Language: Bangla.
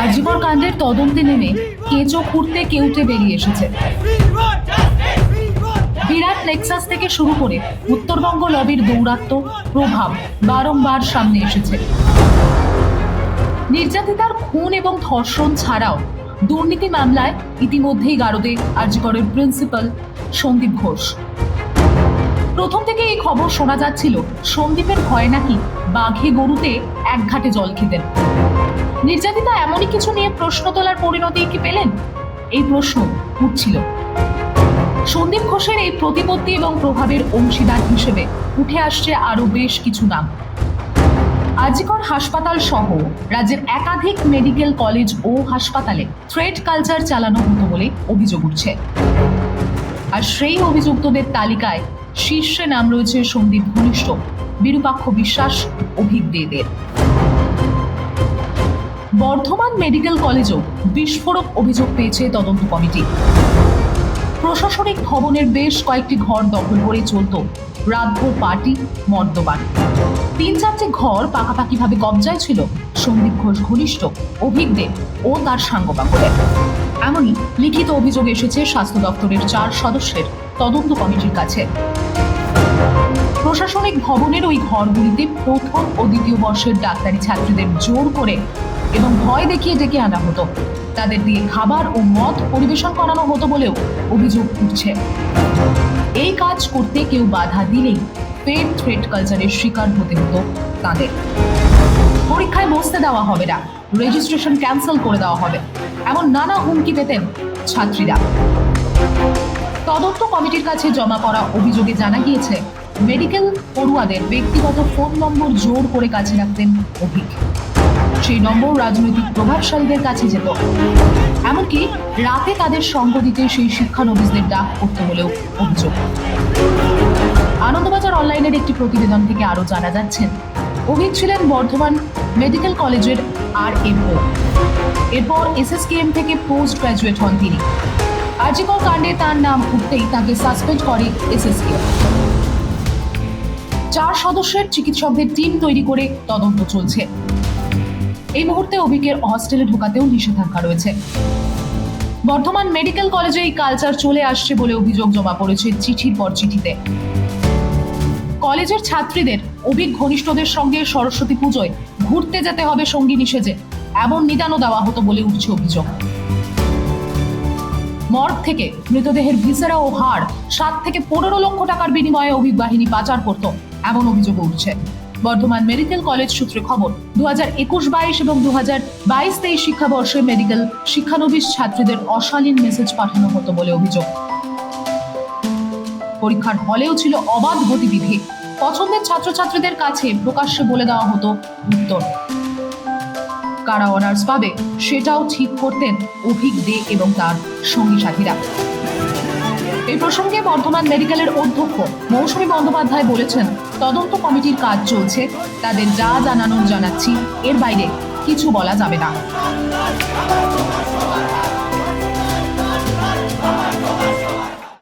আরজিকর কাণ্ডের তদন্তে নেমে কেঁচো খুঁড়তে কেউটে বেরিয়ে এসেছে। বিরাট নেক্সাস থেকে শুরু করে উত্তরবঙ্গ লবির দৌরাত্ম, প্রভাব বারংবার সামনে এসেছে। নির্যাতিতার খুন এবং ধর্ষণ ছাড়াও দুর্নীতি মামলায় ইতিমধ্যেই গারদে আরজিকরের প্রিন্সিপাল সন্দীপ ঘোষ। প্রথম থেকে এই খবর শোনা যাচ্ছিল, সন্দীপের ভয় নাকি বাঘে গরুতে এক ঘাটে জল খেতেন। নির্যাতিতা এমনই কিছু নিয়ে প্রশ্ন তোলার পরিণতি কি পেলেন? এই প্রশ্ন উঠছিল। সন্দীপ ঘোষের এই প্রতিপত্তি এবং প্রভাবের অংশীদার হিসেবে উঠে আসছে আরও বেশ কিছু নাম। আজিকর হাসপাতাল সহ রাজ্যের একাধিক মেডিকেল কলেজ ও হাসপাতালে থ্রেড কালচার চালানো হতো বলে অভিযোগ উঠছে। আর সেই অভিযুক্তদের তালিকায় শীর্ষে নাম রয়েছে সন্দীপ ঘনিষ্ঠ, বিরূপাক্ষ বিশ্বাস, অভিক দেদের বর্ধমান মেডিকেল কলেজেও বিস্ফোরক অভিযোগ পেয়েছে তদন্ত কমিটি। প্রশাসনিক ভবনের বেশ কয়েকটি ঘর দখল করে চলত রাতভর পার্টি, মদ্যপান। তিন চারটি ঘর পাকাপাকিভাবে কবজায় ছিল সন্দীপ ঘোষ ঘনিষ্ঠ অভিজ্ঞদের ও তার সাঙ্গপাঙ্গদের এমনই লিখিত অভিযোগ এসেছে স্বাস্থ্য দপ্তরের চার সদস্যের তদন্ত কমিটির কাছে। প্রশাসনিক ভবনের ওই ঘরগুলিতে প্রথম ও দ্বিতীয় বর্ষের ডাক্তারি ছাত্রীদের জোর করে এবং ভয় দেখিয়ে ডেকে আনা হতো। তাদের দিয়ে খাবার ও মদ পরিবেশন করানো হতো বলেও অভিযোগ উঠছে। এই কাজ করতে কেউ বাধা দিলেই ফের থ্রেড কালচারের শিকার হতে হতো তাদের। পরীক্ষায় বসতে দেওয়া হবে না, রেজিস্ট্রেশন ক্যান্সেল করে দেওয়া হবে, এমন নানা হুমকি পেতেন ছাত্রীরা। তদন্ত কমিটির কাছে জমা করা অভিযোগে জানা গিয়েছে, মেডিকেল পড়ুয়াদের ব্যক্তিগত ফোন নম্বর জোর করে কাছে রাখতেন অভিক। সেই নম্বর রাজনৈতিক প্রভাবশালীদের কাছে যেত। এমনকি রাতে তাদের সঙ্গ দিতে সেই শিক্ষানবিশদের ডাক করতে হলেও অভিযোগ। আনন্দবাজার অনলাইনের একটি প্রতিবেদন থেকে আরও জানা যাচ্ছেন অভিক ছিলেন বর্ধমান মেডিকেল কলেজের আর এমও এরপর এসএসকেএম থেকে পোস্ট গ্রাজুয়েট হন তিনি। আর্জিকর কাণ্ডে তার নাম উঠতেই তাকে সাসপেন্ড করে এসএসকেএম চার সদস্যের চিকিৎসকদের টিম তৈরি করে তদন্ত চলছে। এই মুহূর্তে অভিকের হস্টেলে ঢোকাতেও নিষেধাজ্ঞা রয়েছে। বর্ধমান মেডিকেল কলেজে এই কালচার চলে আসছে বলে অভিযোগ জমা পড়েছে চিঠির পর চিঠিতে। কলেজের ছাত্রীদের, অভিক ঘনিষ্ঠদের সঙ্গে সরস্বতী পুজোয় ঘুরতে যেতে হবে সঙ্গী নিষেধে। এমন নিদানও দেওয়া হতো বলে উঠছে অভিযোগ। মর্গ থেকে মৃতদেহের ভিসেরা ও হাড় সাত থেকে পনেরো লক্ষ টাকার বিনিময়ে অভিক বাহিনী পাচার করত, এমন অভিযোগ উঠছে। বর্ধমান মেডিকেল কলেজ সূত্রে খবর দু হাজার একুশ বাইশ এবং দু হাজার বাইশ তেইশ শিক্ষাবর্ষে মেডিকেল শিক্ষানবিশ ছাত্রীদের অশালীন মেসেজ পাঠানো হতো বলে অভিযোগ। পরীক্ষার হলেও ছিল অবাধ গতিবিধি। পছন্দের ছাত্রছাত্রীদের কাছে প্রকাশ্যে বলে দেওয়া হতো উত্তর। কারা অনার্স পাবে, সেটাও ঠিক করতেন অভিক দে এবং তার সঙ্গী সাথীরা। এই প্রসঙ্গে বর্ধমান মেডিকেলের অধ্যক্ষ মৌসুমী বন্দ্যোপাধ্যায় বলেছেন, তদন্ত কমিটির কাজ চলছে, তাদের যা জানানোর জানাচ্ছি, এর বাইরে কিছু বলা যাবে না।